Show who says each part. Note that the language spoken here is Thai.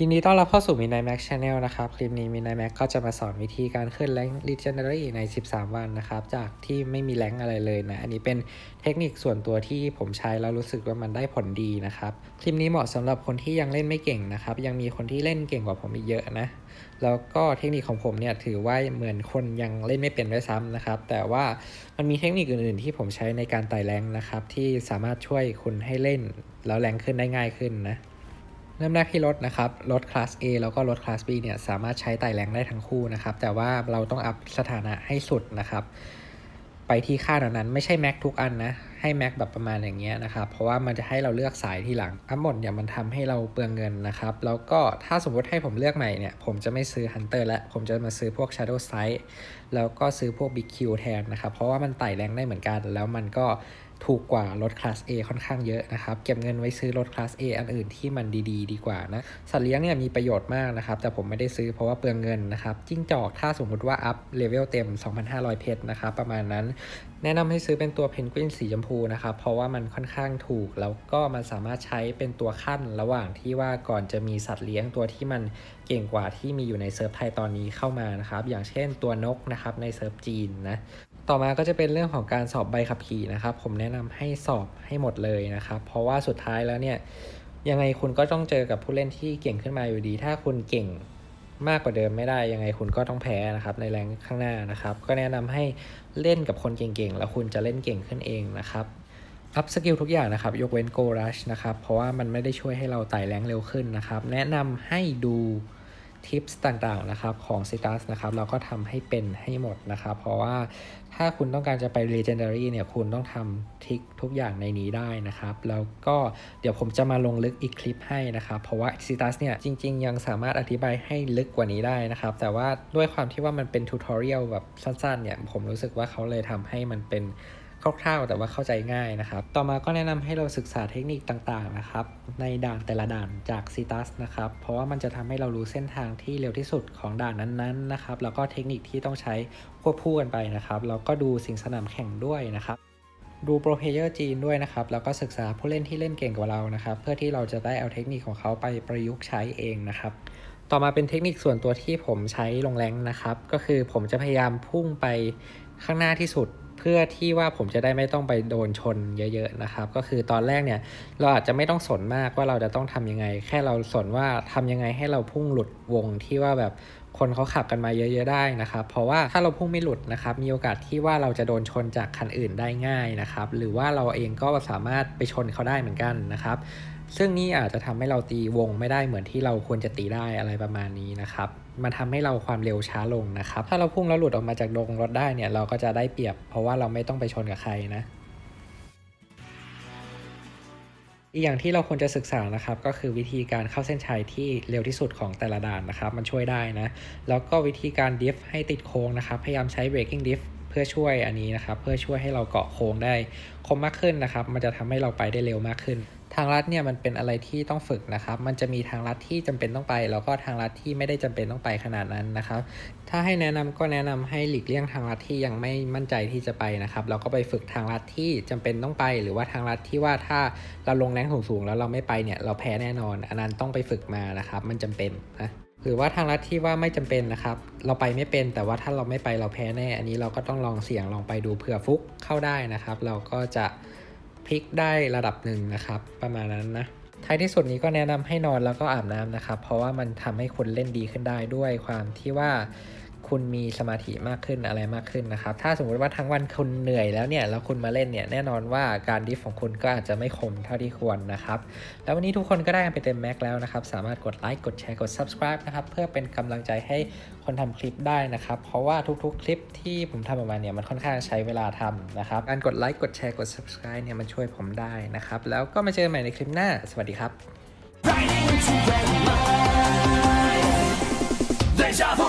Speaker 1: ยินดีต้อนรับเข้าสู่มินายแม็กชาแนลนะครับ คลิปนี้มินายแม็กก็จะมาสอนวิธีการขึ้นแรง Legendary ใน 13 วันนะครับ จากที่ไม่มีแรงอะไรเลยนะ อันนี้เป็นเทคนิคส่วนตัวที่ผมใช้แล้วรู้สึกว่ามันได้ผลดีนะครับ คลิปนี้เหมาะสำหรับคนที่ยังเล่นไม่เก่งนะครับ ยังมีคนที่เล่นเก่งกว่าผมอีกเยอะนะ แล้วก็เทคนิคของผมเนี่ยถือว่าเหมือนคนยังเล่นไม่เป็นด้วยซ้ำนะครับ แต่ว่ามันมีเทคนิคอื่นๆ ที่ผมใช้ในการไต่แรงนะครับที่สามารถช่วยคุณให้เล่นแล้วแรงขึ้นได้ง่ายขึ้นนะ เริ่มแรกที่รถนะครับ รถคลาส A แล้วก็รถคลาส B เนี่ยสามารถใช้ไต่แรงได้ทั้งคู่นะครับ แต่ว่าเราต้องอัพสถานะให้สุดนะครับ ไปที่ค่านั้นไม่ใช่แม็กทุกอันนะ ให้แม็กแบบประมาณอย่างเงี้ยนะครับ เพราะว่ามันจะให้เราเลือกสายที่หลังอัพหมดเนี่ยมันทำให้เราเปลืองเงินนะครับ แล้วก็ถ้าสมมติให้ผมเลือกใหม่เนี่ย ผมจะไม่ซื้อ Hunter แล้วผมจะมาซื้อพวก Shadow Sight แล้วก็ซื้อพวก Big Q แทนนะครับ เพราะว่ามันไต่แรงได้เหมือนกัน แล้วมันก็ ถูกกว่ารถคลาส A ค่อนข้างเยอะนะครับ เก็บเงินไว้ซื้อรถคลาส A อันอื่นที่มันดีๆดีกว่านะ สัตว์เลี้ยงเนี่ยมีประโยชน์มากนะครับ แต่ผมไม่ได้ซื้อเพราะว่าเปลืองเงินนะครับ จิ้งจอกถ้าสมมติว่าอัพเลเวลเต็ม 2,500 เพชรนะครับ ประมาณนั้น แนะนำให้ซื้อเป็นตัวเพนกวินสีชมพูนะครับ เพราะว่ามันค่อนข้างถูก แล้วก็มันสามารถใช้เป็นตัวขั้นระหว่างที่ว่าก่อนจะมีสัตว์เลี้ยงตัวที่มันเก่งกว่าที่มีอยู่ในเซิร์ฟไทยตอนนี้เข้ามานะครับ อย่างเช่นตัวนกนะครับในเซิร์ฟจีนนะ ต่อมาก็จะเป็นเรื่องของการสอบใบขับขี่นะครับ ผมแนะนำให้สอบให้หมดเลยนะครับ เพราะว่าสุดท้ายแล้วเนี่ยยังไงคุณก็ต้องเจอกับผู้เล่นที่เก่งขึ้นมาอยู่ดี ถ้าคุณเก่งมากกว่าเดิมไม่ได้ยังไงคุณก็ต้องแพ้นะครับในแรงข้างหน้านะครับ ก็แนะนำให้เล่นกับคนเก่งๆ แล้วคุณจะเล่นเก่งขึ้นเองนะครับอัพสกิลทุกอย่างนะครับ ยกเว้นโกรัชนะครับ เพราะว่ามันไม่ได้ช่วยให้เราไต่แรงเร็วขึ้นนะครับ แนะนำให้ดู ทิปส์ต่างๆนะครับของ c i t a s นะครับเราก็ทำให้เป็นให้หมดนะครับ เพราะว่าถ้าคุณต้องการจะไป Legendary เนี่ยคุณต้องทำทริคทุกอย่างในนี้ได้นะครับ แล้วก็เดี๋ยวผมจะมาลงลึกอีกคลิปให้นะครับ เพราะว่า c i t a s เนี่ยจริง ๆ ยังสามารถอธิบายให้ลึกกว่านี้ได้นะครับ แต่ว่าด้วยความที่ว่ามันเป็นทูตอเรียลแบบสั้นๆเนี่ยผมรู้สึกว่าเขาเลยทำให้มันเป็น คร่าวๆ แต่ว่าเข้าใจง่ายนะครับ ต่อมาก็แนะนำให้เราศึกษาเทคนิคต่างๆนะครับ ในด่านแต่ละด่านจาก c ีตัสนะครับ เพราะว่ามันจะทำให้เรารู้เส้นทางที่เร็วที่สุดของด่านนั้นๆนะครับ แล้วก็เทคนิคที่ต้องใช้ควบคู่กันไปนะครับ แล้วก็ดูสิ่งสนามแข่งด้วยนะครับดูโปรเพเยอร์จีนด้วยนะครับ แล้วก็ศึกษาผู้เล่นที่เล่นเก่งกว่าเรานะครับ เพื่อที่เราจะได้เอาเทคนิคของเขาไปประยุกต์ใช้เองนะครับ ต่อมาเป็นเทคนิคส่วนตัวที่ผมใช้ลงแรงนะครับ ก็คือผมจะพยายามพุ่งไปข้างหน้าที่สุด เพื่อที่ว่าผมจะได้ไม่ต้องไปโดนชนเยอะๆนะครับ ก็คือตอนแรกเนี่ยเราอาจจะไม่ต้องสนมากว่าเราจะต้องทำยังไง แค่เราสนว่าทำยังไงให้เราพุ่งหลุดวงที่ว่าแบบคนเขาขับกันมาเยอะ ๆ ได้นะครับ เพราะว่าถ้าเราพุ่งไม่หลุดนะครับ มีโอกาสที่ว่าเราจะโดนชนจากคันอื่นได้ง่ายนะครับ หรือว่าเราเองก็สามารถไปชนเขาได้เหมือนกันนะครับ ซึ่งนี่อาจจะทำให้เราตีวงไม่ได้เหมือนที่เราควรจะตีได้อะไรประมาณนี้นะครับมันทำให้เราความเร็วช้าลงนะครับ ถ้าเราพุ่งแล้วหลุดออกมาจากดงรถได้เนี่ยเราก็จะได้เปรียบ เพราะว่าเราไม่ต้องไปชนกับใครนะ อีกอย่างที่เราควรจะศึกษานะครับก็คือวิธีการเข้าเส้นชัยที่เร็วที่สุดของแต่ละด่านนะครับ มันช่วยได้นะ แล้วก็วิธีการดิฟให้ติดโค้งนะครับ พยายามใช้ breaking diff พื่อช่วยอันนี้นะครับ เพื่อช่วยให้เราเกาะโค้งได้คมมากขึ้นนะครับ มันจะทำให้เราไปได้เร็วมากขึ้น ทางลัดเนี่ยมันเป็นอะไรที่ต้องฝึกนะครับ มันจะมีทางลัดที่จำเป็นต้องไป แล้วก็ทางลัดที่ไม่ได้จำเป็นต้องไปขนาดนั้นนะครับ ถ้าให้แนะนำก็แนะนำให้หลีกเลี่ยงทางลัดที่ยังไม่มั่นใจที่จะไปนะครับเราก็ไปฝึกทางลัดที่จำเป็นต้องไป หรือว่าทางลัดที่ว่าถ้าเราลงแรงสูงๆแล้วเราไม่ไปเนี่ยเราแพ้แน่นอน อันนั้นต้องไปฝึกมานะครับ มันจำเป็นนะ หรือว่าทางลัดที่ว่าไม่จำเป็นนะครับ เราไปไม่เป็นแต่ว่าถ้าเราไม่ไปเราแพ้แน่ อันนี้เราก็ต้องลองเสี่ยงลองไปดูเผื่อฟุกเข้าได้นะครับ เราก็จะพลิกได้ระดับหนึ่งนะครับ ประมาณนั้นนะท้ายที่สุดนี้ก็แนะนำให้นอนแล้วก็อาบน้ำนะครับ เพราะว่ามันทำให้คุณเล่นดีขึ้นได้ด้วยความที่ว่า คุณมีสมาธิมากขึ้นอะไรมากขึ้นนะครับ ถ้าสมมติว่าทั้งวันคุณเหนื่อยแล้วเนี่ยแล้วคุณมาเล่นเนี่ยแน่นอนว่าการดิฟของคุณก็อาจจะไม่คมเท่าที่ควรนะครับ แล้ววันนี้ทุกคนก็ได้กันไปเต็มแม็กแล้วนะครับ สามารถกดไลค์กดแชร์กด subscribe นะครับเพื่อเป็นกำลังใจให้คนทำคลิปได้นะครับ เพราะว่าทุกๆ คลิปที่ผมทำออกมาเนี่ยมันค่อนข้างใช้เวลาทำนะครับการกดไลค์กดแชร์กด subscribe เนี่ยมันช่วยผมได้นะครับแล้วก็มาเจอกันใหม่ในคลิปหน้า สวัสดีครับ
Speaker 2: Deja vu